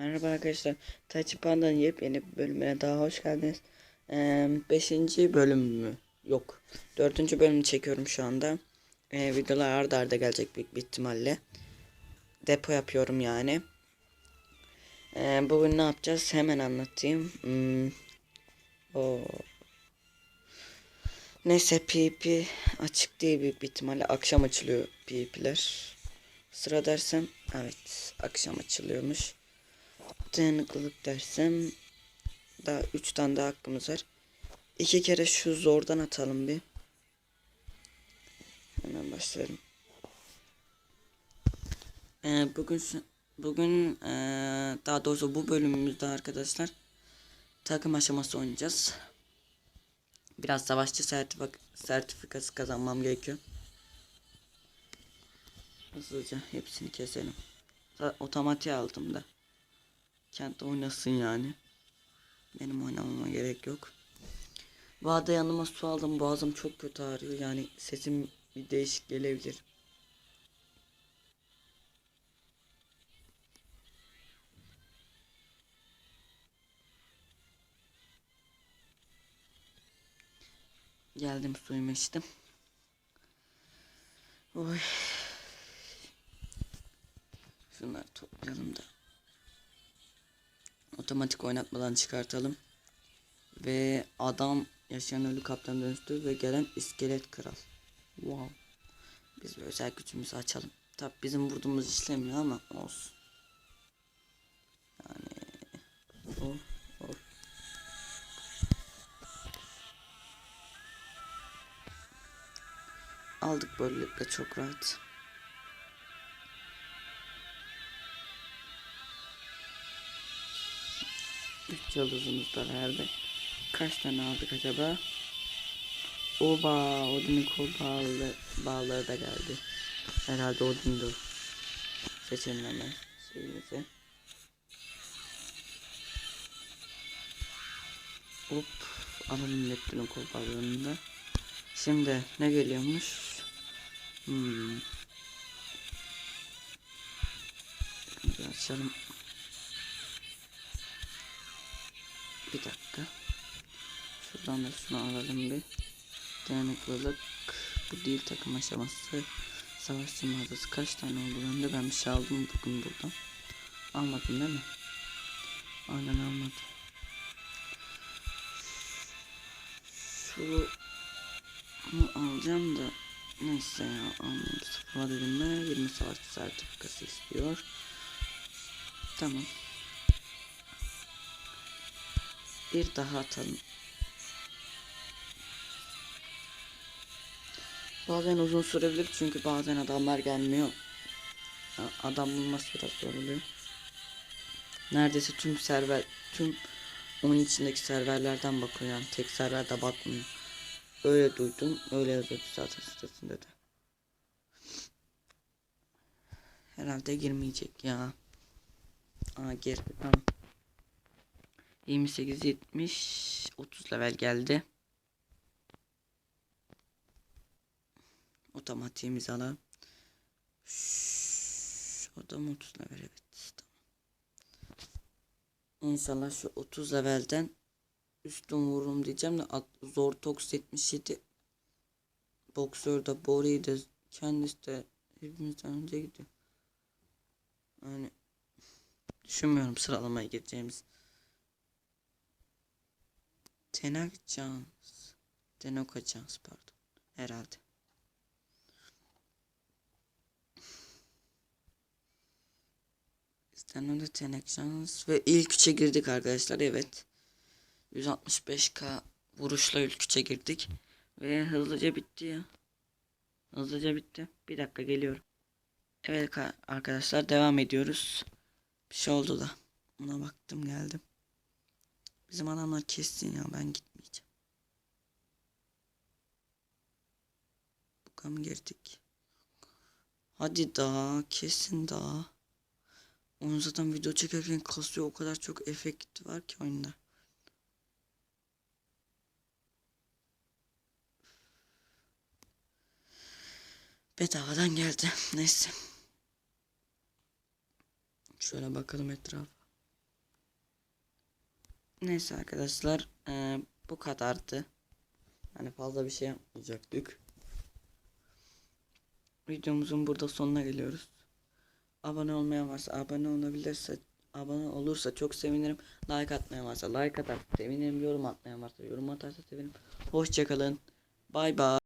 Merhaba arkadaşlar. Taçı Panda'nın yepyeni bölümüne daha hoş geldiniz. Ee, beşinci bölüm mü? Yok. Dördüncü bölümü çekiyorum şu anda. Ee, videolar arda arda gelecek büyük bir ihtimalle. Depo yapıyorum yani. Ee, bugün ne yapacağız? Hemen anlatayım. Hmm. O. Neyse PP açık değil büyük bir ihtimalle. Akşam açılıyor PP'ler. Sıra dersem evet akşam açılıyormuş. Dayanıklılık dersem daha 3 tane daha hakkımız var. İki kere şu zordan atalım bir. Hemen başlayalım. Ee, bugün bugün ee, daha doğrusu bu bölümümüzde arkadaşlar takım aşaması oynayacağız. Biraz savaşçı sertifik sertifikası kazanmam gerekiyor. Hızlıca hepsini keselim. Otomatiğe aldım da. Kent oynasın yani. Benim oynamama gerek yok. Bu arada yanıma su aldım. Boğazım çok kötü ağrıyor. Yani sesim bir değişik gelebilir. Geldim suyumu içtim. Oy. Şunları toplayalım da. Otomatik oynatmadan çıkartalım. Ve adam yaşayan ölü kaptan dönüştü ve gelen iskelet kral. Wow. Biz bir özel gücümüzü açalım. Tabi bizim vurduğumuz işlemiyor ama olsun. Yani oh, oh. Aldık böylelikle çok rahat. Üç yıldızımız da verdi. Kaç tane aldık acaba? Oba, Odin'in kol bağlı, bağları da geldi. Herhalde Odin'di. Seçelim hemen şeyimizi. Hop, alalım Neptün'ün kol bağlarını. Şimdi ne geliyormuş? Hmm. Bir açalım. Bir dakika. Şuradan da şunu alalım bir. Dayanıklılık. Bu değil takım aşaması. Savaş mağazası kaç tane oldu bende? Ben bir şey aldım bugün buradan. Almadım değil mi? Aynen almadım. Şu bunu alacağım da neyse ya almayayım. Sıfır dedim 20 savaş sertifikası istiyor. Tamam. Bir daha atalım. Bazen uzun sürebilir çünkü bazen adamlar gelmiyor. Adam bulması biraz zor oluyor. Neredeyse tüm server, tüm onun içindeki serverlerden bakıyor yani tek serverde bakmıyor. Öyle duydum, öyle yazıyordu zaten sitesinde de. Herhalde girmeyecek ya. Aa girdi tamam. 28 70 30 level geldi. Otomatiğimizi alalım. Da mı 30 level evet. Tamam. İnşallah şu 30 levelden üstün vururum diyeceğim de zor toks 77 boksör de Bori de kendisi de hepimizden önce gidiyor. Yani düşünmüyorum sıralamaya gireceğimiz. Tenak Chance. Tenoka Chance pardon. Herhalde. İstenen de Tenak Chance. Ve ilk üçe girdik arkadaşlar evet. 165k vuruşla ilk üçe girdik. Ve hızlıca bitti ya. Hızlıca bitti. Bir dakika geliyorum. Evet ka- arkadaşlar devam ediyoruz. Bir şey oldu da. Ona baktım geldim. Bizim adamlar kessin ya ben gitmeyeceğim. Bakalım girdik. Hadi daha kesin daha. Onun zaten video çekerken kasıyor o kadar çok efekt var ki oyunda. Bedavadan geldi. Neyse. Şöyle bakalım etrafa. Neyse arkadaşlar eee, bu kadardı. Hani fazla bir şey yapmayacaktık. Videomuzun burada sonuna geliyoruz. Abone olmayan varsa abone olabilirse abone olursa çok sevinirim. Like atmayan varsa like atar sevinirim. Yorum atmayan varsa yorum atarsa sevinirim. Hoşçakalın. Bay bay.